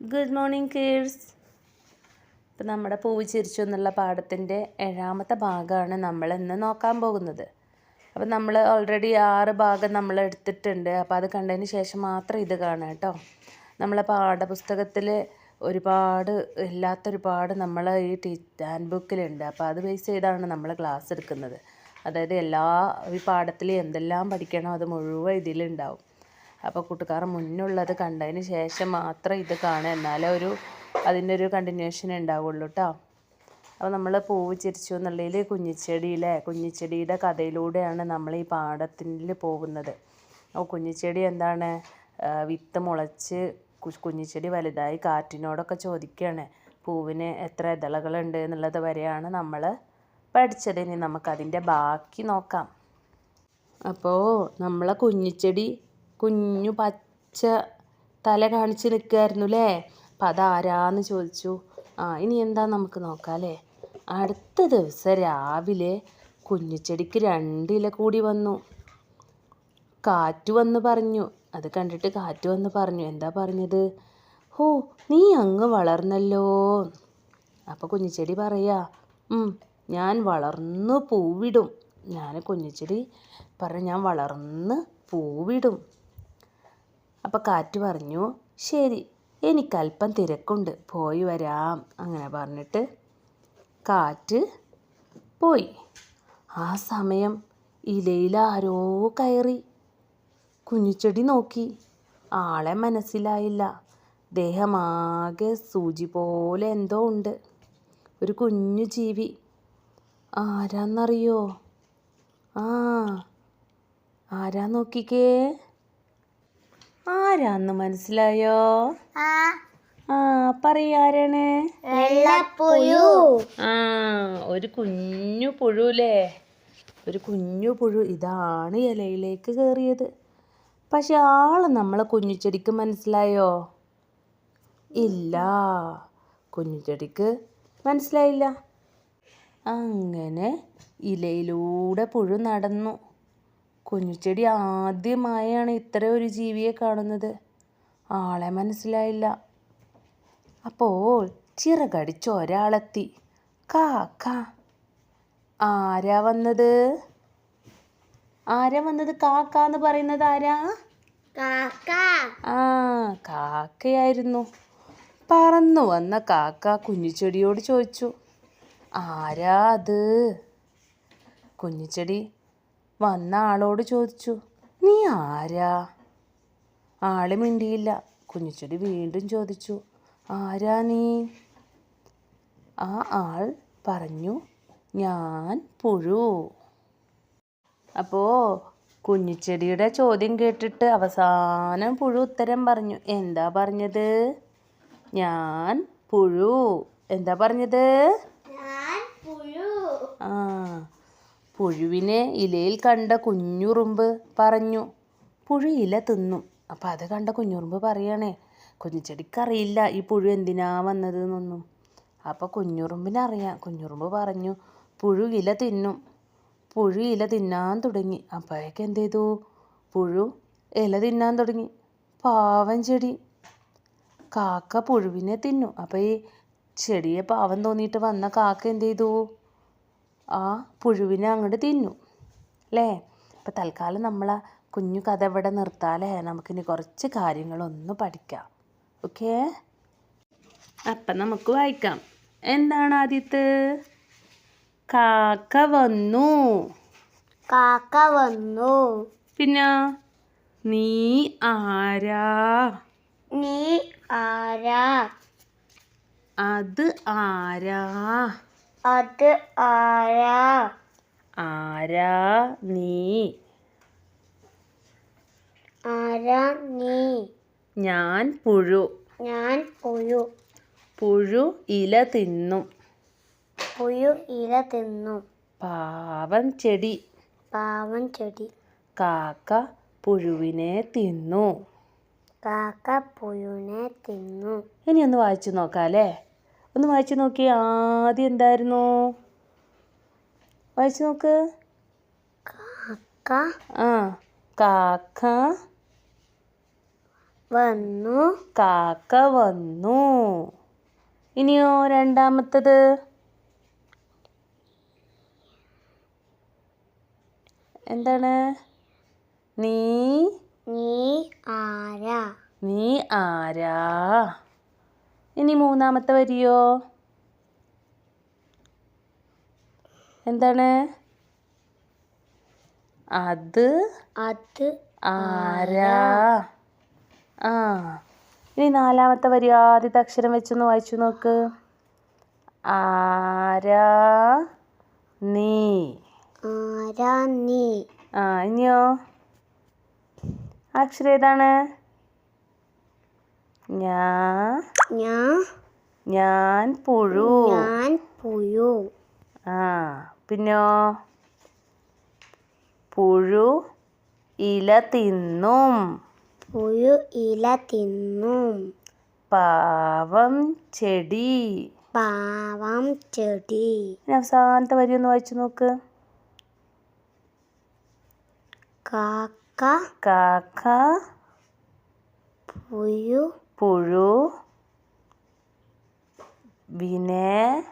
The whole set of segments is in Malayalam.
ഗുഡ് മോർണിംഗ് കിഡ്സ് ഇപ്പം നമ്മുടെ പൂവ് ചിരിച്ചു എന്നുള്ള പാഠത്തിന്റെ ഏഴാമത്തെ ഭാഗമാണ് നമ്മൾ ഇന്ന് നോക്കാൻ പോകുന്നത്. അപ്പം നമ്മൾ ഓൾറെഡി ആറ് ഭാഗം നമ്മൾ എടുത്തിട്ടുണ്ട്. അപ്പോൾ അത് കണ്ടതിന് ശേഷം മാത്രം ഇത് കാണുക കേട്ടോ. നമ്മളെ പാഠപുസ്തകത്തിൽ ഒരുപാട് ഇല്ലാത്തൊരുപാട് നമ്മൾ ഈ ടീ ഹാൻഡ് ബുക്കിലുണ്ട്. അപ്പോൾ അത് ബേസ് ചെയ്താണ് നമ്മൾ ക്ലാസ് എടുക്കുന്നത്. അതായത് എല്ലാ ഈ പാഠത്തിൽ എന്തെല്ലാം പഠിക്കണോ അത് മുഴുവൻ ഇതിലുണ്ടാവും. അപ്പോൾ കൂട്ടുകാർ മുന്നുള്ളത് കണ്ടതിന് ശേഷം മാത്രം ഇത് കാണുക. എന്നാലേ ഒരു അതിന്റെ ഒരു കണ്ടിന്യൂഷൻ ഉണ്ടാവുള്ളൂ കേട്ടോ അപ്പോൾ നമ്മൾ പൂവ് ചിരിച്ചു എന്നുള്ളതിൽ കുഞ്ഞിച്ചെടിയിലെ കുഞ്ഞിച്ചെടിയുടെ കഥയിലൂടെയാണ് നമ്മൾ ഈ പാടത്തിൽ പോകുന്നത്. അപ്പോൾ കുഞ്ഞിച്ചെടി എന്താണ്? വിത്ത് മുളച്ച് കുഞ്ഞിച്ചെടി വലുതായി കാറ്റിനോടൊക്കെ ചോദിക്കുകയാണ്. പൂവിന് എത്ര ഇതളകളുണ്ട് എന്നുള്ളത് വരെയാണ് നമ്മൾ പഠിച്ചത്. ഇനി നമുക്കതിന്റെ ബാക്കി നോക്കാം. അപ്പോൾ നമ്മളെ കുഞ്ഞിച്ചെടി കുഞ്ഞു പച്ച തല കാണിച്ച് നിൽക്കുമായിരുന്നു അല്ലേ അപ്പം അതാരാന്ന് ചോദിച്ചു. ആ ഇനി എന്താ നമുക്ക് നോക്കാം അല്ലേ? അടുത്ത ദിവസം രാവിലെ കുഞ്ഞിച്ചെടിക്ക് രണ്ടില കൂടി വന്നു. കാറ്റ് വന്ന് പറഞ്ഞു. അത് കണ്ടിട്ട് കാറ്റ് വന്ന് പറഞ്ഞു. എന്താ പറഞ്ഞത്? ഹോ നീ അങ്ങ് വളർന്നല്ലോ. അപ്പോൾ കുഞ്ഞിച്ചെടി പറയാ ഞാൻ വളർന്ന് പൂവിടും. ഞാൻ കുഞ്ഞിച്ചെടി പറഞ്ഞു ഞാൻ വളർന്ന് പൂവിടും. അപ്പോൾ കാറ്റ് പറഞ്ഞു ശരി എനിക്കല്പം തിരക്കുണ്ട് പോയി വരാം അങ്ങനെ പറഞ്ഞിട്ട് കാറ്റ് പോയി. ആ സമയം ഇലയിൽ ആരോ കയറി കുഞ്ഞിച്ചെടി നോക്കി. ആളെ മനസ്സിലായില്ല. ദേഹമാകെ സൂചി പോലെ എന്തോ ഉണ്ട്. ഒരു കുഞ്ഞു ജീവി. ആരാന്നറിയോ? ആ ആരാ നോക്കിക്കേ? ആരാന്ന് മനസ്സിലായോ? ആ. പറയാരാണ്? വെള്ളപ്പുഴു. ആ ഒരു കുഞ്ഞു പുഴുല്ലേ ഒരു കുഞ്ഞു പുഴു ഇതാണ് ഇലയിലേക്ക് കയറിയത്. പക്ഷെ ആൾ നമ്മളെ കുഞ്ഞുചെടിക്ക് മനസ്സിലായോ? ഇല്ല. കുഞ്ഞുചെടിക്ക് മനസ്സിലായില്ല. അങ്ങനെ ഇലയിലൂടെ പുഴു നടന്നു. കുഞ്ഞുചെടി ആദ്യമായാണ് ഇത്ര ഒരു ജീവിയെ കാണുന്നത്. ആളെ മനസ്സിലായില്ല. അപ്പോൾ ചിറകടിച്ച് ഒരാളെത്തി. കാ കാ ആരാ വന്നത്? ആരാ വന്നത്? കാക്ക എന്ന് പറയുന്നത് ആരാ? കാക്ക. ആ കാക്കയായിരുന്നു. പറന്നു വന്ന കാക്ക കുഞ്ഞുചെടിയോട് ചോദിച്ചു ആരാ അത്? കുഞ്ഞിച്ചെടി വന്ന ആളോട് ചോദിച്ചു നീ ആരാ? ആൾ മിണ്ടിയില്ല. കുഞ്ഞിച്ചെടി വീണ്ടും ചോദിച്ചു ആരാ നീ? ആ ആൾ പറഞ്ഞു ഞാൻ പുഴു. അപ്പോൾ കുഞ്ഞിച്ചെടിയുടെ ചോദ്യം കേട്ടിട്ട് അവസാനം പുഴു ഉത്തരം പറഞ്ഞു എന്താ പറഞ്ഞത്? ഞാൻ പുഴു. എന്താ പറഞ്ഞത്? ആ. പുഴുവിനെ ഇലയിൽ കണ്ട കുഞ്ഞുറുമ്പ് പറഞ്ഞു. പുഴു ഇല തിന്നും. അപ്പോൾ അത് കണ്ട കുഞ്ഞുറുമ്പ് പറയണേ കുഞ്ഞുചെടിക്കറിയില്ല ഈ പുഴു എന്തിനാ വന്നത് എന്നൊന്നും അപ്പോൾ കുഞ്ഞുറുമ്പിനറിയാം കുഞ്ഞുറുമ്പ് പറഞ്ഞു പുഴു ഇല തിന്നും. പുഴു ഇല തിന്നാൻ തുടങ്ങി. അപ്പോഴേക്ക് എന്ത് ചെയ്തു? പുഴു ഇല തിന്നാൻ തുടങ്ങി. പാവം ചെടി. കാക്ക പുഴുവിനെ തിന്നു. അപ്പോൾ ഈ ചെടിയെ പാവം തോന്നിയിട്ട് വന്ന കാക്ക എന്ത് ചെയ്തു? ആ പുഴുവിനെ അങ്ങോട്ട് തിന്നു. അല്ലേ അപ്പം തൽക്കാലം നമ്മൾ ആ കുഞ്ഞു കഥ ഇവിടെ നിർത്താലേ നമുക്കിനി കുറച്ച് കാര്യങ്ങളൊന്ന് പഠിക്കാം. ഓക്കേ? അപ്പം നമുക്ക് വായിക്കാം. എന്താണ് ആദ്യത്തെ? കാക്ക വന്നു. കാക്ക വന്നു. പിന്നെ? നീ ആരാ? നീ ആരാ? അത് ആരാ? അത് ആരാ? ആരാ നീ? ആരാ നീ? ഞാൻ പുഴു. ഞാൻ പുഴു. പുഴു ഇല തിന്നും. പുഴു ഇല തിന്നു. പാവം ചെടി. പാവൻ ചെടി. കാക്ക പുഴുവിനെ തിന്നു. കാക്ക പുഴുവിനെ തിന്നു. ഇനി ഒന്ന് വായിച്ചു നോക്കാം അല്ലേ ഒന്ന് വായിച്ചു നോക്കി. ആദ്യം എന്തായിരുന്നു? വായിച്ചു നോക്ക്. കാക്ക ആ കാക്ക വന്നു. കാക്ക വന്നു. ഇനിയോ രണ്ടാമത്തത്? എന്താണ്? നീ? നീ ആരാ? നീ ആരാ? ഇനി മൂന്നാമത്തെ വരിയോ? എന്താണ്? അത് അത് ആരാ? ആ. ഇനി നാലാമത്തെ വരി ആദ്യത്തെ അക്ഷരം വെച്ചൊന്ന് വായിച്ചു നോക്ക്. ആരാ നീ? ആരാ നീ? ആ ഇനിയോ? അക്ഷരം ഏതാണ്? ഞാ ഞാൻ ഞാൻ പുഴു. ഞാൻ പുഴു. ആ പിന്നോ? പുഴു ഇല തിന്നും. പുഴു ഇല തിന്നും. പാവം ചെടി. പാവം ചെടി. അവസാനത്തെ വരി ഒന്ന് വായിച്ചു നോക്ക്. കാക്ക കാക്ക പുഴു പുഴു. വിനെ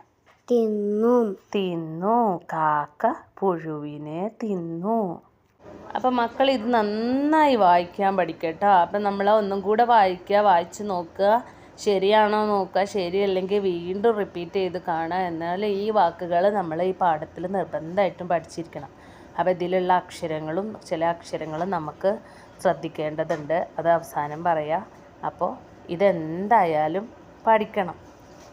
തിന്നു. തിന്നു. കാക്ക പുഴുവിനെ തിന്നു. അപ്പം മക്കൾ ഇത് നന്നായി വായിക്കാൻ പഠിക്കട്ടോ. അപ്പം നമ്മൾ ഒന്നും കൂടെ വായിക്കുക വായിച്ച് നോക്കുക. ശരിയാണോ നോക്കുക ശരിയല്ലെങ്കിൽ വീണ്ടും റിപ്പീറ്റ് ചെയ്ത് കാണുക എന്നാൽ ഈ വാക്കുകൾ നമ്മൾ ഈ പാഠത്തിൽ നിർബന്ധമായിട്ടും പഠിച്ചിരിക്കണം. അപ്പോൾ ഇതിലുള്ള അക്ഷരങ്ങളും ചില അക്ഷരങ്ങളും നമുക്ക് ശ്രദ്ധിക്കേണ്ടതുണ്ട്. അത് അവസാനം പറയാം. അപ്പോൾ ഇതെന്തായാലും പഠിക്കണം.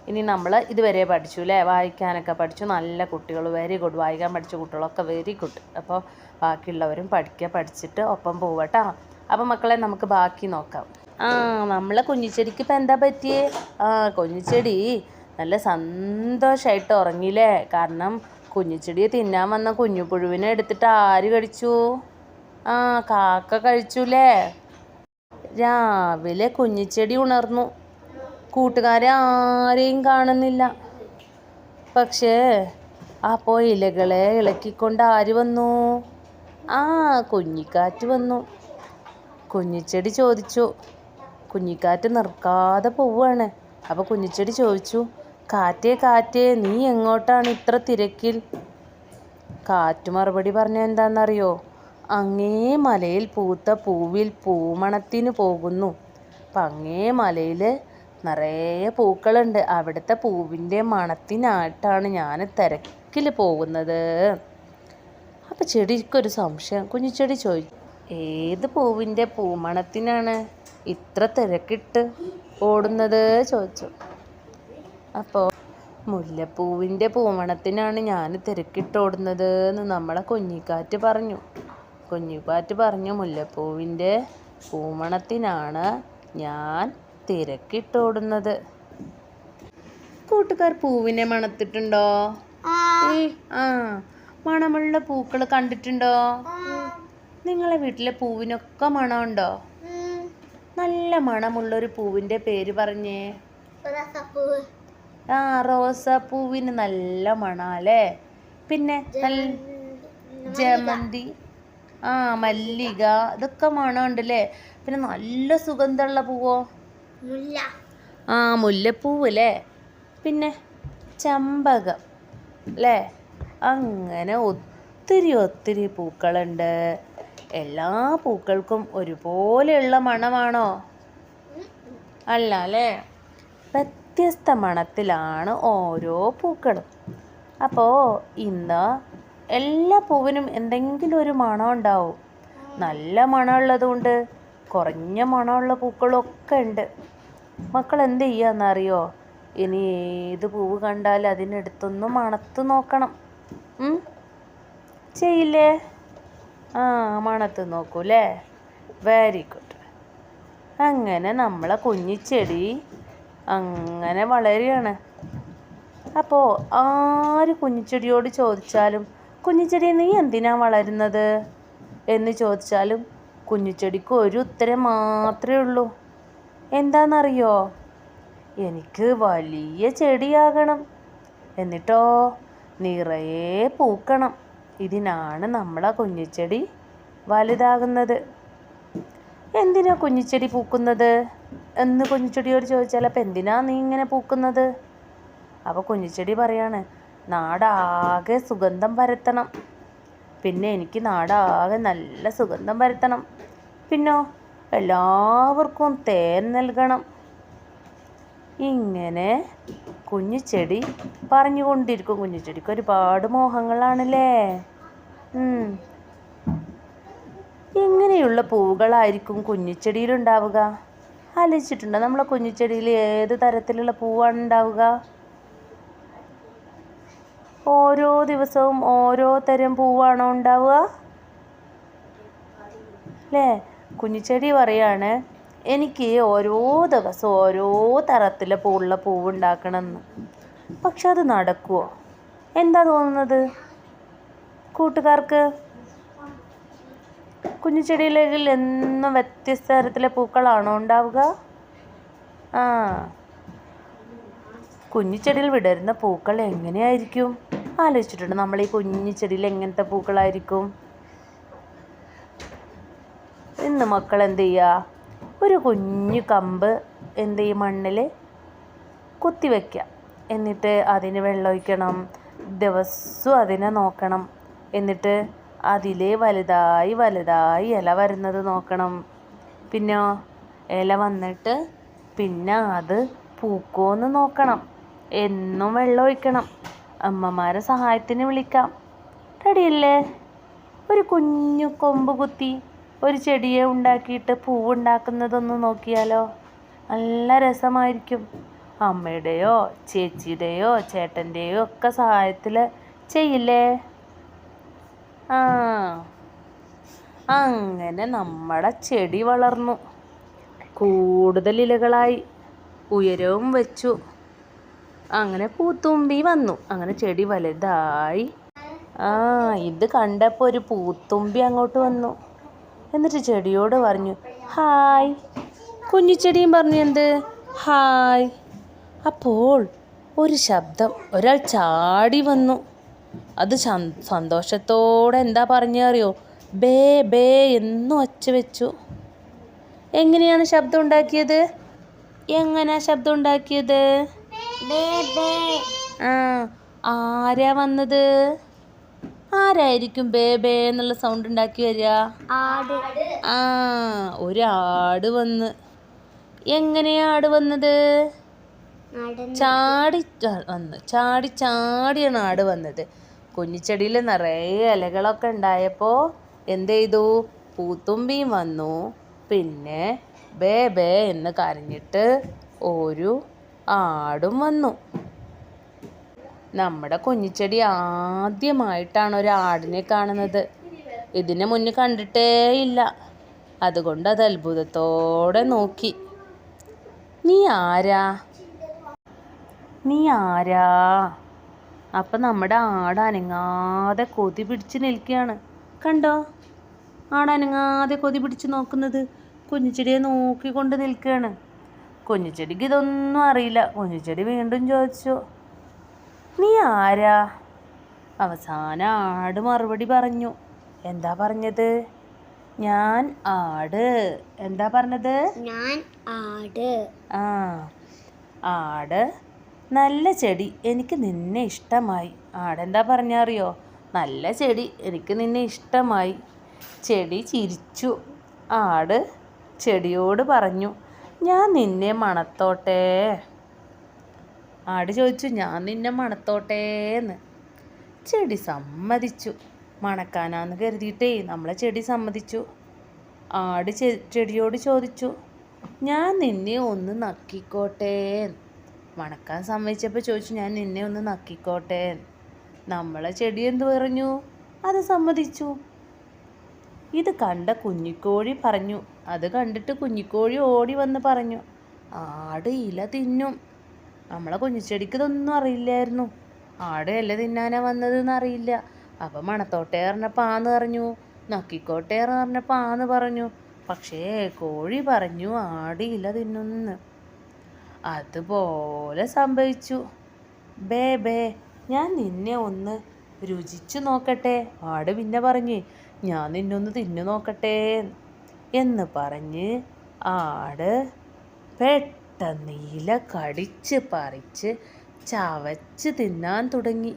ഇനി നമ്മൾ ഇതുവരെ പഠിച്ചു അല്ലേ വായിക്കാനൊക്കെ പഠിച്ചു. നല്ല കുട്ടികൾ വെരി ഗുഡ് വായിക്കാൻ പഠിച്ച കുട്ടികളൊക്കെ വെരി ഗുഡ് അപ്പോൾ ബാക്കിയുള്ളവരും പഠിക്കുക പഠിച്ചിട്ട് ഒപ്പം പോവട്ടോ. അപ്പോൾ മക്കളെ നമുക്ക് ബാക്കി നോക്കാം. ആ നമ്മളെ കുഞ്ഞിച്ചെടിക്ക് ഇപ്പം എന്താ പറ്റിയേ? ആ കുഞ്ഞിച്ചെടി നല്ല സന്തോഷമായിട്ട് ഉറങ്ങിയില്ലേ? കാരണം കുഞ്ഞിച്ചെടിയെ തിന്നാൻ വന്ന കുഞ്ഞുപുഴുവിനെ എടുത്തിട്ട് ആര് കഴിച്ചു? ആ കാക്ക കഴിച്ചുല്ലേ രാവിലെ കുഞ്ഞിച്ചെടി ഉണർന്നു. കൂട്ടുകാരെ ആരെയും കാണുന്നില്ല. പക്ഷേ അപ്പോൾ ഇലകളെ ഇളക്കിക്കൊണ്ട് ആര് വന്നു? ആ കുഞ്ഞിക്കാറ്റ് വന്നു. കുഞ്ഞിച്ചെടി ചോദിച്ചു. കുഞ്ഞിക്കാറ്റ് നിർക്കാതെ പോവുകയാണ്. അപ്പോൾ കുഞ്ഞിച്ചെടി ചോദിച്ചു. കാറ്റേ കാറ്റേ നീ എങ്ങോട്ടാണ് ഇത്ര തിരക്കിൽ? കാറ്റ് മറുപടി പറഞ്ഞ എന്താണെന്നറിയോ അങ്ങേ മലയിൽ പൂത്ത പൂവിൽ പൂമണത്തിന് പോകുന്നു. അപ്പം അങ്ങേ മലയിൽ നിറയെ പൂക്കളുണ്ട്. അവിടുത്തെ പൂവിന്റെ മണത്തിനായിട്ടാണ് ഞാൻ തിരക്കിൽ പോകുന്നത്. അപ്പം ചെടിക്കൊരു സംശയം. കുഞ്ഞിച്ചെടി ചോദിച്ചു ഏത് പൂവിന്റെ പൂമണത്തിനാണ് ഇത്ര തിരക്കിട്ട് ഓടുന്നത്? ചോദിച്ചു. അപ്പോൾ മുല്ലപ്പൂവിന്റെ പൂമണത്തിനാണ് ഞാൻ തിരക്കിട്ട് ഓടുന്നത് എന്ന് നമ്മളെ കുഞ്ഞിക്കാറ്റ് പറഞ്ഞു. കുഞ്ഞിക്കാറ്റ് പറഞ്ഞു മുല്ലപ്പൂവിന്റെ പൂമണത്തിനാണ് ഞാൻ തിരക്കിട്ടോടുന്നത്. കൂട്ടുകാർ പൂവിനെ മണത്തിട്ടുണ്ടോ? ആ. മണമുള്ള പൂക്കൾ കണ്ടിട്ടുണ്ടോ? നിങ്ങളെ വീട്ടിലെ പൂവിനൊക്കെ മണമുണ്ടോ? നല്ല മണമുള്ള ഒരു പൂവിന്റെ പേര് പറഞ്ഞേ. ആ റോസാപ്പൂവിന് നല്ല മണാലേ പിന്നെ നല്ല ജമന്തി. ആ മല്ലിക ഇതൊക്കെ മണമുണ്ടല്ലേ? പിന്നെ നല്ല സുഗന്ധമുള്ള പൂവോ? ആ മുല്ലപ്പൂവ് അല്ലേ പിന്നെ ചമ്പകം അല്ലേ? അങ്ങനെ ഒത്തിരി ഒത്തിരി പൂക്കളുണ്ട്. എല്ലാ പൂക്കൾക്കും ഒരുപോലെയുള്ള മണമാണോ? അല്ല അല്ലേ? വ്യത്യസ്ത മണത്തിലാണ് ഓരോ പൂക്കളും. അപ്പോൾ ഇന്ന് എല്ലാ പൂവിനും എന്തെങ്കിലും ഒരു മണം ഉണ്ടാവും. നല്ല മണമുള്ളതുകൊണ്ട് കുറഞ്ഞ മണമുള്ള പൂക്കളൊക്കെ ഉണ്ട്. മക്കൾ എന്ത് ചെയ്യാന്നറിയോ? ഇനി ഏത് പൂവ് കണ്ടാൽ അതിനടുത്തൊന്ന് മണത്ത് നോക്കണം? ചെയ്യില്ലേ? ആ മണത്ത് നോക്കൂലേ വെരി ഗുഡ് അങ്ങനെ നമ്മളെ കുഞ്ഞിച്ചെടി അങ്ങനെ വളരുകയാണ്. അപ്പോൾ ആര് കുഞ്ഞിച്ചെടിയോട് ചോദിച്ചാലും കുഞ്ഞിച്ചെടി നീ എന്തിനാ വളരുന്നത്? എന്ന് ചോദിച്ചാലും കുഞ്ഞിച്ചെടിക്ക് ഒരു ഉത്തരം മാത്രമേ ഉള്ളൂ. എന്താണെന്നറിയോ എനിക്ക് വലിയ ചെടിയാകണം. എന്നിട്ടോ നിറയെ പൂക്കണം. ഇതിനാണ് നമ്മളെ കുഞ്ഞിച്ചെടി വലുതാകുന്നത്. എന്തിനാ കുഞ്ഞിച്ചെടി പൂക്കുന്നത്? എന്ന് കുഞ്ഞിച്ചെടിയോട് ചോദിച്ചാൽ അപ്പം എന്തിനാ നീ ഇങ്ങനെ പൂക്കുന്നത്? അപ്പോൾ കുഞ്ഞിച്ചെടി പറയാണ് നാടാകെ സുഗന്ധം പരത്തണം. പിന്നെ എനിക്ക് നാടാകെ നല്ല സുഗന്ധം പരത്തണം. പിന്നോ എല്ലാവർക്കും തേൻ നൽകണം. ഇങ്ങനെ കുഞ്ഞു ചെടി പറഞ്ഞുകൊണ്ടിരിക്കും. കുഞ്ഞു ചെടിക്ക് ഒരുപാട് മോഹങ്ങളാണല്ലേ? ഇങ്ങനെയുള്ള പൂവുകളായിരിക്കും കുഞ്ഞിച്ചെടിയിലുണ്ടാവുക ആലോചിച്ചിട്ടുണ്ടോ നമ്മളെ കുഞ്ഞിച്ചെടിയിൽ ഏത് തരത്തിലുള്ള പൂവാണ് ഉണ്ടാവുക? ഓരോ ദിവസവും ഓരോ തരം പൂവാണോ ഉണ്ടാവുക? അല്ലേ കുഞ്ഞിച്ചെടി പറയാണ് എനിക്ക് ഓരോ ദിവസവും ഓരോ തരത്തിലെ പൂവുള്ള പൂവ് ഉണ്ടാക്കണമെന്ന്. പക്ഷെ അത് നടക്കുമോ എന്താ തോന്നുന്നത്? കൂട്ടുകാർക്ക്? കുഞ്ഞിച്ചെടിയിലെങ്കിൽ എന്നും വ്യത്യസ്ത തരത്തിലെ പൂക്കളാണോ ഉണ്ടാവുക? ആ. കുഞ്ഞിച്ചെടിയിൽ വിടരുന്ന പൂക്കൾ എങ്ങനെയായിരിക്കും? ആലോചിച്ചിട്ടുണ്ട്. നമ്മൾ ഈ കുഞ്ഞു ചെടിയിൽ എങ്ങനത്തെ പൂക്കളായിരിക്കും? ഇന്ന് മക്കൾ എന്ത് ചെയ്യുക ഒരു കുഞ്ഞു കമ്പ് എന്ത് ചെയ്യും? മണ്ണിൽ കുത്തി വയ്ക്കുക എന്നിട്ട് അതിന് വെള്ളം ഒഴിക്കണം. ദിവസവും അതിനെ നോക്കണം. എന്നിട്ട് അതിലെ വലുതായി വലുതായി ഇല വരുന്നത് നോക്കണം. പിന്നെ ഇല വന്നിട്ട് പിന്നെ അത് പൂക്കോന്ന് നോക്കണം. എന്നും വെള്ളം ഒഴിക്കണം. അമ്മമാരെ സഹായത്തിന് വിളിക്കാം. റെഡിയല്ലേ? ഒരു കുഞ്ഞു കൊമ്പ് കുത്തി ഒരു ചെടിയെ ഉണ്ടാക്കിയിട്ട് പൂവുണ്ടാക്കുന്നതൊന്ന് നോക്കിയാലോ? നല്ല രസമായിരിക്കും. അമ്മയുടെയോ ചേച്ചിയുടെയോ ചേട്ടന്റെയോ ഒക്കെ സഹായത്തിൽ ചെയ്യില്ലേ? ആ അങ്ങനെ നമ്മുടെ ചെടി വളർന്നു. കൂടുതൽ ഇലകളായി. ഉയരവും വെച്ചു. അങ്ങനെ പൂത്തുമ്പി വന്നു. അങ്ങനെ ചെടി വലുതായി. ആ ഇത് കണ്ടപ്പോൾ ഒരു പൂത്തുമ്പി അങ്ങോട്ട് വന്നു. എന്നിട്ട് ചെടിയോട് പറഞ്ഞു ഹായ്. കുഞ്ഞിച്ചെടിയും പറഞ്ഞു എന്ത്? ഹായ്. അപ്പോൾ ഒരു ശബ്ദം ഒരാൾ ചാടി വന്നു. അത് സന്തോഷത്തോടെ എന്താ പറഞ്ഞറിയോ ബേ ബേ എന്ന് ഒച്ച വെച്ചു. എങ്ങനെയാണ് ശബ്ദം ഉണ്ടാക്കിയത്? എങ്ങനെയാ ശബ്ദം ഉണ്ടാക്കിയത്? ആരാ വന്നത്? ആരായിരിക്കും ബേബേ ബേ എന്നുള്ള സൗണ്ട് ഉണ്ടാക്കി വരിക? ആ ഒരാട് വന്ന്. എങ്ങനെയാ ആട് വന്നത്? ചാടി വന്ന്. ചാടി ചാടിയാണ് ആട് വന്നത്. കുഞ്ഞിച്ചെടിയിൽ നിറയെ ഇലകളൊക്കെ ഉണ്ടായപ്പോൾ എന്ത് ചെയ്തു? പൂത്തുമ്പിയും വന്നു. പിന്നെ ബേബേ ബേ എന്ന് കരഞ്ഞിട്ട് ഒരു ആടും വന്നു. നമ്മുടെ കുഞ്ഞിച്ചെടി ആദ്യമായിട്ടാണ് ഒരു ആടിനെ കാണുന്നത്. ഇതിന് മുന്നേ കണ്ടിട്ടേ ഇല്ല. അതുകൊണ്ട് അത് അത്ഭുതത്തോടെ നോക്കി. നീ ആരാ? നീ ആരാ? അപ്പം നമ്മുടെ ആട് അനങ്ങാതെ കൊതി പിടിച്ച് നിൽക്കുകയാണ്. കണ്ടോ? ആട് അനങ്ങാതെ കൊതി പിടിച്ച് നോക്കുന്നത്? കുഞ്ഞിച്ചെടിയെ നോക്കിക്കൊണ്ട് നിൽക്കുകയാണ്. കുഞ്ഞിച്ചെടിക്ക് ഇതൊന്നും അറിയില്ല. കുഞ്ഞിച്ചെടി വീണ്ടും ചോദിച്ചു നീ ആരാ? അവസാന ആട് മറുപടി പറഞ്ഞു എന്താ പറഞ്ഞത്? ഞാൻ ആട്. എന്താ പറഞ്ഞത്? ഞാൻ ആട്. ആ ആട് നല്ല ചെടി എനിക്ക് നിന്നെ ഇഷ്ടമായി. ആടെന്താ പറഞ്ഞറിയോ നല്ല ചെടി എനിക്ക് നിന്നെ ഇഷ്ടമായി. ചെടി ചിരിച്ചു. ആട് ചെടിയോട് പറഞ്ഞു ഞാൻ നിന്നെ മണത്തോട്ടെ. ആട് ചോദിച്ചു ഞാൻ നിന്നെ മണത്തോട്ടേന്ന്. ചെടി സമ്മതിച്ചു. മണക്കാനാന്ന് കരുതിയിട്ടേ നമ്മളെ ചെടി സമ്മതിച്ചു. ആട് ചെടിയോട് ചോദിച്ചു ഞാൻ നിന്നെ ഒന്ന് നക്കിക്കോട്ടെ മണക്കാൻ സമ്മതിച്ചപ്പോൾ ചോദിച്ചു ഞാൻ നിന്നെ ഒന്ന് നക്കിക്കോട്ടെ നമ്മളെ ചെടി എന്ത് പറഞ്ഞു? അത് സമ്മതിച്ചു. ഇത് കണ്ട കുഞ്ഞിക്കോഴി പറഞ്ഞു അത് കണ്ടിട്ട് കുഞ്ഞിക്കോഴി ഓടി വന്ന് പറഞ്ഞു ആട് ഇല തിന്നും. നമ്മളെ കുഞ്ഞിച്ചെടിക്ക് ഇതൊന്നും അറിയില്ലായിരുന്നു. ആട് ഇല തിന്നാനാ വന്നതെന്ന് അറിയില്ല. അപ്പം മണത്തോട്ടെ പാന്ന് പറഞ്ഞു നക്കിക്കോട്ടേറെന്ന് പറഞ്ഞപ്പോൾ ആന്ന് പറഞ്ഞു. പക്ഷേ കോഴി പറഞ്ഞു ആട് ഇല തിന്നുന്ന്. അതുപോലെ സംഭവിച്ചു. ബേ ബേ ഞാൻ നിന്നെ ഒന്ന് രുചിച്ചു നോക്കട്ടെ. ആട് പിന്നെ പറഞ്ഞേ ഞാൻ നിന്നൊന്ന് തിന്നു നോക്കട്ടെ. എന്ന് പറഞ്ഞ് ആട് പെട്ടെന്ന് ഇല കടിച്ച് പറിച്ച് ചവച്ച് തിന്നാൻ തുടങ്ങി.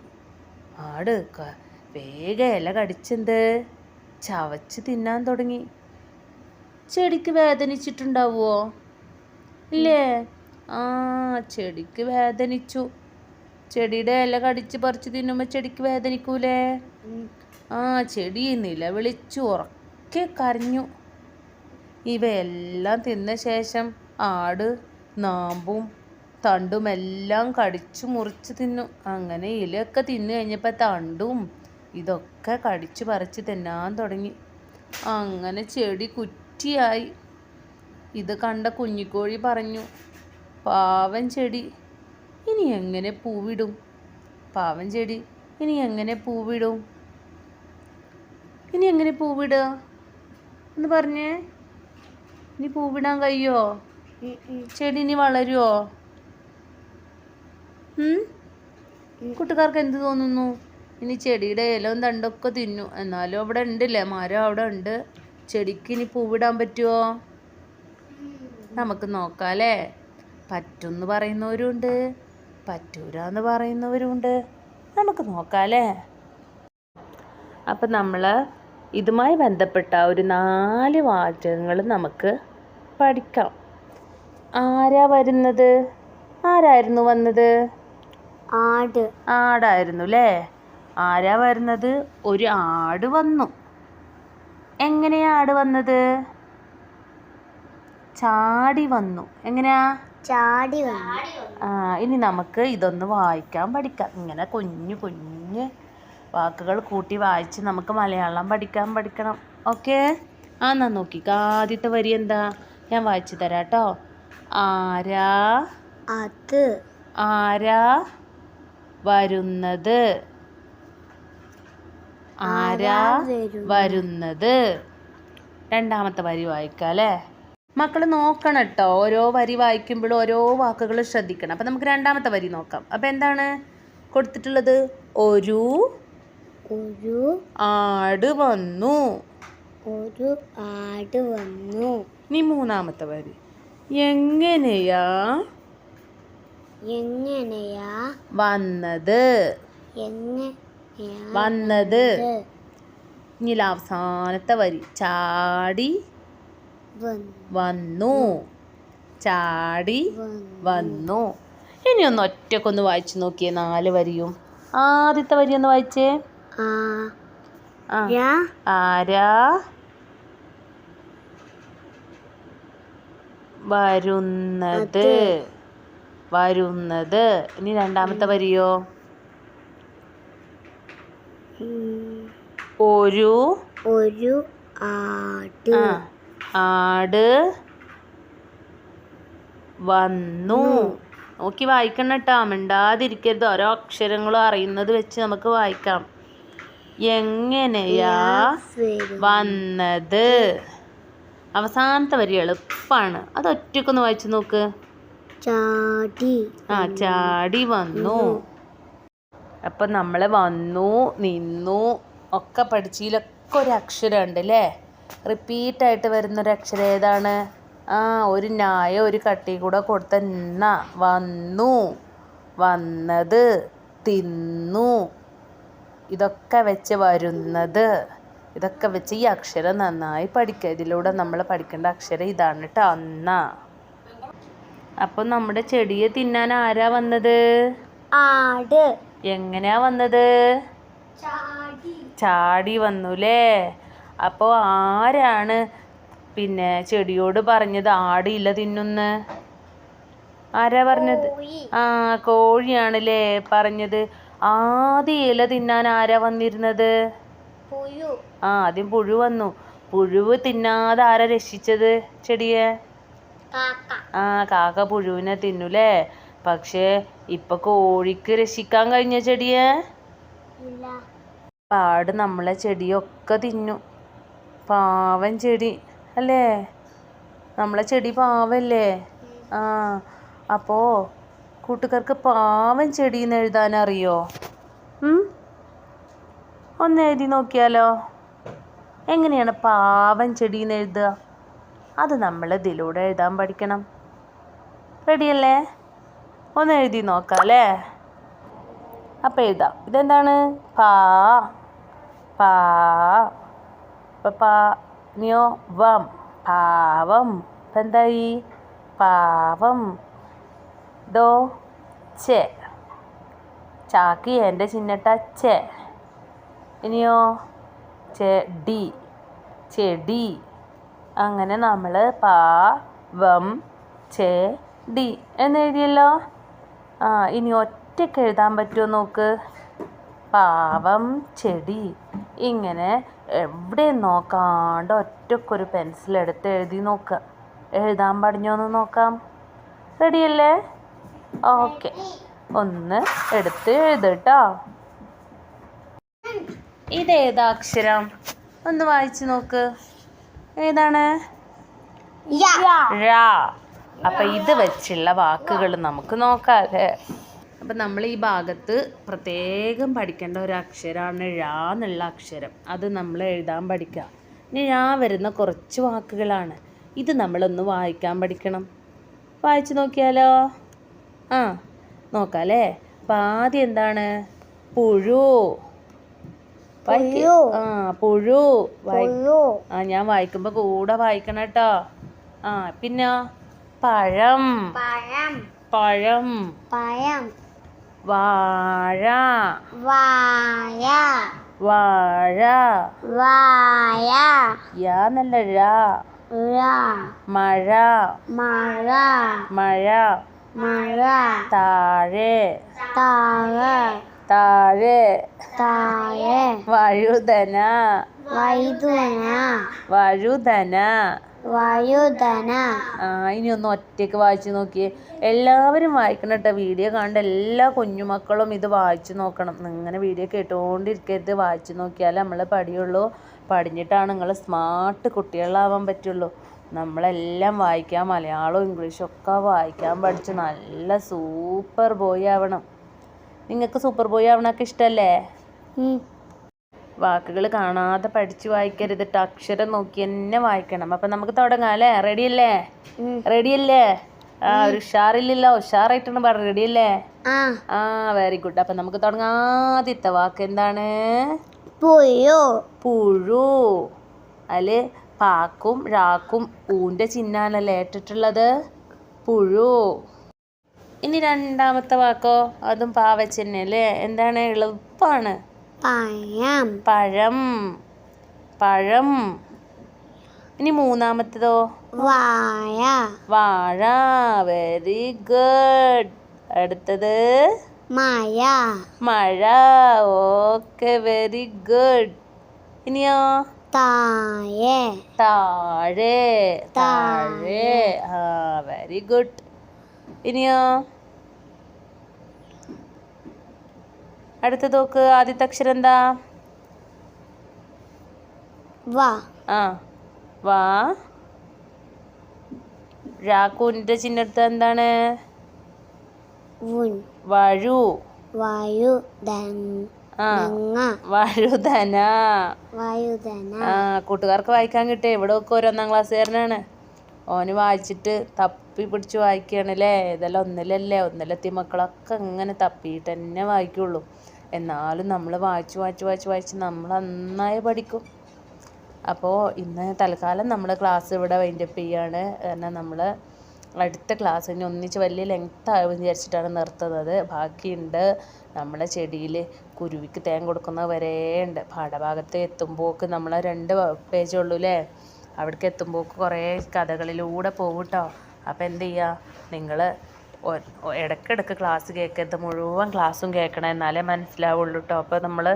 ആട് വേഗ ഇല കടിച്ചെന്ത്? ചവച്ച് തിന്നാൻ തുടങ്ങി. ചെടിക്ക് വേദനിച്ചിട്ടുണ്ടാവുമോ ഇല്ലേ? ആ ചെടിക്ക് വേദനിച്ചു. ചെടിയുടെ ഇല കടിച്ച് പറിച്ച് തിന്നുമ്പോൾ ചെടിക്ക് വേദനിക്കൂലേ? ആ ചെടി നിലവിളിച്ചു ഉറക്കെ കരഞ്ഞു. ഇവയെല്ലാം തിന്ന ശേഷം ആട് നാമ്പും തണ്ടുമെല്ലാം കടിച്ചു മുറിച്ച് തിന്നു. അങ്ങനെ ഇലയൊക്കെ തിന്നു കഴിഞ്ഞപ്പോൾ തണ്ടും ഇതൊക്കെ കടിച്ചു പറിച്ച് തിന്നാൻ തുടങ്ങി. അങ്ങനെ ചെടി കുറ്റിയായി. ഇത് കണ്ട കുഞ്ഞിക്കോഴി പറഞ്ഞു പാവൻ ചെടി ഇനി എങ്ങനെ പൂവിടും? പാവൻ ചെടി ഇനി എങ്ങനെ പൂവിടും? ഇനി എങ്ങനെ പൂവിടുക? എന്ന് പറഞ്ഞേ ഇനി പൂവിടാൻ കഴിയോ? ചെടി ഇനി വളരുമോ കൂട്ടുകാർക്ക് എന്ത് തോന്നുന്നു? ഇനി ചെടിയുടെ ഇലവും തണ്ടൊക്കെ തിന്നു. എന്നാലും അവിടെ ഉണ്ടല്ലേ? മരം അവിടെ ഉണ്ട്. ചെടിക്ക് ഇനി പൂവിടാൻ പറ്റുമോ നമുക്ക് നോക്കാം അല്ലേ പറ്റുമെന്ന് പറയുന്നവരുണ്ട്. പറ്റൂരാന്ന് പറയുന്നവരുണ്ട്. നമുക്ക് നോക്കാം അല്ലേ അപ്പം നമ്മൾ ഇതുമായി ബന്ധപ്പെട്ട ഒരു നാല് വാചകങ്ങൾ നമുക്ക് പഠിക്കാം. ആരാ വരുന്നത്? ആരായിരുന്നു വന്നത്? ആട്. ആടായിരുന്നു അല്ലേ ആരാ വരുന്നത്? ഒരു ആട് വന്നു. എങ്ങനെയാ ആട് വന്നത്? ചാടി വന്നു. എങ്ങനെയാ? ചാടി വന്നു. ആ ഇനി നമുക്ക് ഇതൊന്ന് വായിക്കാൻ പഠിക്കാം. ഇങ്ങനെ കുഞ്ഞു കുഞ്ഞ് വാക്കുകൾ കൂട്ടി വായിച്ച് നമുക്ക് മലയാളം പഠിക്കാൻ പഠിക്കണം. ഓക്കെ ആ എന്നാ നോക്കിക്ക. ആദ്യത്തെ വരി എന്താ? ഞാൻ വായിച്ചു തരാം കേട്ടോ ആരാ? അത്. ആരാ വരുന്നത്? ആരാ വരുന്നത്? വരുന്നത്? രണ്ടാമത്തെ വരി വായിക്കാം അല്ലേ? മക്കൾ നോക്കണം കേട്ടോ ഓരോ വരി വായിക്കുമ്പോഴും ഓരോ വാക്കുകൾ ശ്രദ്ധിക്കണം. അപ്പം നമുക്ക് രണ്ടാമത്തെ വരി നോക്കാം. അപ്പം എന്താണ് കൊടുത്തിട്ടുള്ളത്? ഒരു ഒരു ആട് വന്നു. ഒരു ആട് വന്നു. ഇനി മൂന്നാമത്തെ വരി. എങ്ങനെയാ എങ്ങനെയാ വന്നത്? വന്നത്? ഇനി അവസാനത്തെ വരി. ചാടി വന്നു. ചാടി വന്നു. ഇനി ഒന്ന് ഒറ്റക്കൊന്ന് വായിച്ചു നോക്കിയേ നാല് വരിയും. ആദ്യത്തെ വരി ഒന്ന് വായിച്ചേ. ആരാ? വരുന്നത്. വരുന്നത്. ഇനി രണ്ടാമത്തെ വരിയോ? ഒരു. ഒരു ആട്. ആട് വന്നു. നോക്കി വായിക്കണം കേട്ടോ. മിണ്ടാതിരിക്കരുത്. ഓരോ അക്ഷരങ്ങളും അറിയുന്നത് വെച്ച് നമുക്ക് വായിക്കാം. എങ്ങനെയാ വന്നത്? അവസാനത്തെ വരി എളുപ്പാണ്. അത് ഒറ്റക്കൊന്ന് വായിച്ചു നോക്ക്. ചാടി ആ ചാടി വന്നു. അപ്പം നമ്മൾ വന്നു നിന്നു ഒക്കെ പഠിച്ചതിലൊക്കെ ഒരു അക്ഷരം ഉണ്ട് അല്ലേ റിപ്പീറ്റായിട്ട് വരുന്നൊരു അക്ഷരം ഏതാണ്? ആ ഒരു ന്യായ ഒരു കട്ടി കൂടെ കൊടുത്ത ന വന്നു. വന്നത് തിന്നു. ഇതൊക്കെ വെച്ച് വരുന്നത് ഇതൊക്കെ വെച്ച് ഈ അക്ഷരം നന്നായി പഠിക്കുക. ഇതിലൂടെ നമ്മൾ പഠിക്കേണ്ട അക്ഷരം ഇതാണ് കേട്ടോ അന്ന. അപ്പം നമ്മുടെ ചെടിയെ തിന്നാൻ ആരാ വന്നത്? ആട്. എങ്ങനെയാ വന്നത്? ചാടി. വന്നുല്ലേ അപ്പോൾ ആരാണ് പിന്നെ ചെടിയോട് പറഞ്ഞത് ആടില്ല തിന്നുന്ന്? ആരാ പറഞ്ഞത്? ആ കോഴിയാണല്ലേ പറഞ്ഞത്. ആദ്യം ഇല തിന്നാൻ ആരാ വന്നിരുന്നത്? ആ ആദ്യം പുഴു വന്നു. പുഴുവ് തിന്നാതെ ആരാ രക്ഷിച്ചത് ചെടിയെ? ആ കാക്ക പുഴുവിനെ തിന്നുല്ലേ പക്ഷേ ഇപ്പൊ കോഴിക്ക് രക്ഷിക്കാൻ കഴിഞ്ഞ ചെടിയെ? പാട് നമ്മളെ ചെടിയൊക്കെ തിന്നു. പാവൻ ചെടി അല്ലേ? നമ്മളെ ചെടി പാവല്ലേ? ആ അപ്പോൾ കൂട്ടുകാർക്ക് പാവം ചെടി എന്ന് എഴുതാൻ അറിയോ ഒന്ന് എഴുതി നോക്കിയാലോ? എങ്ങനെയാണ് പാവം ചെടി എന്ന് എഴുതുക? അത് നമ്മൾ ഇതിലൂടെ എഴുതാൻ പഠിക്കണം. റെഡിയല്ലേ ഒന്ന് എഴുതി നോക്കാം അല്ലേ അപ്പം എഴുതാം. ഇതെന്താണ്? പാ പാ പാ നിയോ വം പാവം. എന്തായി? പാവം. ദോ ചെ. ചാക്കി എന്റെ ചിഹ്നട്ട ചെ. ഇനിയോ? ചെടി ചെടി അങ്ങനെ നമ്മൾ പാ വം ചെ ഡി എന്നെഴുതിയല്ലോ ആ ഇനി ഒറ്റയ്ക്ക് എഴുതാൻ പറ്റുമോ നോക്ക്? പാവം ചെടി ഇങ്ങനെ എവിടെ നോക്കാണ്ട് ഒറ്റക്കൊരു പെൻസിൽ എടുത്ത് എഴുതി നോക്കുക എഴുതാൻ പഠിഞ്ഞോന്ന് നോക്കാം. റെഡിയല്ലേ? ഓക്കെ. ഒന്ന് എടുത്ത് എഴുതട്ടോ. ഇതേതാ അക്ഷരം? ഒന്ന് വായിച്ചു നോക്ക്. ഏതാണ്? അപ്പൊ ഇത് വെച്ചുള്ള വാക്കുകൾ നമുക്ക് നോക്കാം അല്ലേ? അപ്പൊ നമ്മൾ ഈ ഭാഗത്ത് പ്രത്യേകം പഠിക്കേണ്ട ഒരു അക്ഷരമാണ് ഴ എന്നുള്ള അക്ഷരം. അത് നമ്മൾ എഴുതാൻ പഠിക്കാം. ഇനി ഴ വരുന്ന കുറച്ച് വാക്കുകളാണ്. ഇത് നമ്മളൊന്ന് വായിക്കാൻ പഠിക്കണം. വായിച്ചു നോക്കിയാലോ? ആ നോക്കാം അല്ലേ അപ്പം ആദ്യം എന്താണ്? പുഴു. പുഴു. ആ പുഴു. ആ ഞാൻ വായിക്കുമ്പോൾ കൂടെ വായിക്കണം കേട്ടോ. ആ പിന്നെ പഴം. പഴം. പഴം. പഴം. വാഴ. വാഴ. വാഴ. വാഴ. യാ ഴ. മഴ. മഴ. മഴ. മഴ. താഴെ. താഴെ. താഴെ. താഴെ. വഴുതന. വൈദ്യുന വഴുതന. വയുധന ആ ഇനി ഒന്ന് ഒറ്റയ്ക്ക് വായിച്ചു നോക്കിയേ. എല്ലാവരും വായിക്കണം കേട്ടോ. വീഡിയോ കാണേണ്ട എല്ലാ കുഞ്ഞുമക്കളും ഇത് വായിച്ചു നോക്കണം. ഇങ്ങനെ വീഡിയോ കേട്ടുകൊണ്ടിരിക്കരുത് വായിച്ചു നോക്കിയാലേ നമ്മൾ പടിയുള്ളൂ പടിഞ്ഞിട്ടാണ് നിങ്ങൾ സ്മാർട്ട് കുട്ടികളാവാൻ പറ്റുള്ളൂ. നമ്മളെല്ലാം വായിക്കാൻ മലയാളവും ഇംഗ്ലീഷും ഒക്കെ വായിക്കാൻ പഠിച്ച് നല്ല സൂപ്പർ ബോയ് ആവണം. നിങ്ങൾക്ക് സൂപ്പർ ബോയ് ആവണമൊക്കെ ഇഷ്ടമല്ലേ വാക്കുകൾ കാണാതെ പഠിച്ച് വായിക്കരുത് അക്ഷരം നോക്കി തന്നെ വായിക്കണം. അപ്പം നമുക്ക് തുടങ്ങാം അല്ലേ? റെഡി അല്ലേ? റെഡി അല്ലേ? ആ ഒരു ഉഷാറില്ലല്ലോ. ഉഷാറായിട്ടാണ് പറ. റെഡി അല്ലേ? ആ. വെരി ഗുഡ് അപ്പം നമുക്ക് തുടങ്ങാം ആദ്യത്തെ വാക്ക് എന്താണ്? പുഴു. പുഴു പാക്കും രാക്കും ഊന്റെ ചിഹ്നാണല്ലേ ഏറ്റിട്ടുള്ളത്? പുഴു. ഇനി രണ്ടാമത്തെ വാക്കോ? അതും പാവച്ചെന്നെ അല്ലേ എന്താണ് എളുപ്പമാണ് പഴം. പഴം. പഴം. ഇനി മൂന്നാമത്തേതോ? വാഴ. വാഴ. വെരി ഗുഡ് അടുത്തത്? മഴ. മഴ. ഓക്കെ വെരി ഗുഡ് ഇനിയോ? താഴെ. താഴെ. താഴെ. ആ വെരി ഗുഡ് ഇനിയോ? അടുത്ത നോക്ക്. ആദ്യത്തെ അക്ഷരം എന്താ? വാ. ആ വാ. രാക്കൂന്റെ ചിഹ്നടുത്ത് എന്താണ്? വഴു. വഴു വഴുതന. ആ കൂട്ടുകാർക്ക് വായിക്കാൻ കിട്ടിയ. ഇവിടെ ഒക്കെ ഒരു ഒന്നാം ക്ലാസ്സുകാരനാണ്. ഓന് വായിച്ചിട്ട് തപ്പി പിടിച്ച് വായിക്കുകയാണ് അല്ലേ ഇതെല്ലാം ഒന്നിലല്ലേ? ഒന്നിലെത്തിയ മക്കളൊക്കെ ഇങ്ങനെ തപ്പിയിട്ട് തന്നെ വായിക്കുള്ളൂ. എന്നാലും നമ്മൾ വായിച്ച് വായിച്ച് വായിച്ച് വായിച്ച് നമ്മൾ നന്നായി പഠിക്കും. അപ്പോൾ ഇന്ന് തൽക്കാലം നമ്മൾ ക്ലാസ് ഇവിടെ വൈൻഡപ്പ് ചെയ്യാണ്. കാരണം നമ്മൾ അടുത്ത ക്ലാസ് ഇനി ഒന്നിച്ച് വലിയ ലെങ്ത് ആകുമെന്ന് വിചാരിച്ചിട്ടാണ് നിർത്തുന്നത്. ബാക്കിയുണ്ട് നമ്മുടെ ചെടിയിൽ കുരുവിക്ക് തേൻ കൊടുക്കുന്ന വരെ ഉണ്ട്. പാഠഭാഗത്ത് എത്തുമ്പോൾക്ക് നമ്മൾ രണ്ട് പേജേ ഉള്ളൂ അല്ലേ അവിടേക്ക് എത്തുമ്പോൾക്ക് കുറേ കഥകളിലൂടെ പോകും കേട്ടോ അപ്പോൾ എന്ത് ചെയ്യുക നിങ്ങൾ ഇടയ്ക്കിടയ്ക്ക് ക്ലാസ് കേൾക്കരുത് മുഴുവൻ ക്ലാസ്സും കേൾക്കണം എന്നാലേ മനസ്സിലാവുള്ളൂ കേട്ടോ അപ്പോൾ നമ്മൾ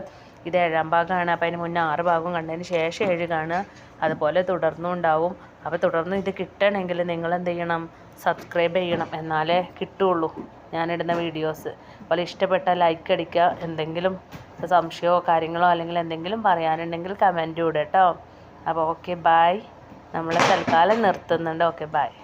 ഇത് ഏഴാം ഭാഗമാണ് അപ്പോൾ അതിന് മുന്നേ ആറ് ഭാഗം കണ്ടതിന് ശേഷം ഏഴ് കാണുക. അതുപോലെ തുടർന്നും ഉണ്ടാവും. അപ്പോൾ തുടർന്ന് ഇത് കിട്ടണമെങ്കിൽ നിങ്ങൾ എന്ത് ചെയ്യണം? സബ്സ്ക്രൈബ് ചെയ്യണം. എന്നാലേ കിട്ടുള്ളൂ. ഞാനിടുന്ന വീഡിയോസ് അപ്പോൾ ഇഷ്ടപ്പെട്ട ലൈക്ക് അടിക്കുക. എന്തെങ്കിലും സംശയമോ കാര്യങ്ങളോ അല്ലെങ്കിൽ എന്തെങ്കിലും പറയാനുണ്ടെങ്കിൽ കമന്റ് ഇടുക കേട്ടോ. അപ്പോൾ ഓക്കെ ബായ് നമ്മൾ തൽക്കാലം നിർത്തുന്നുണ്ട്. Okay bye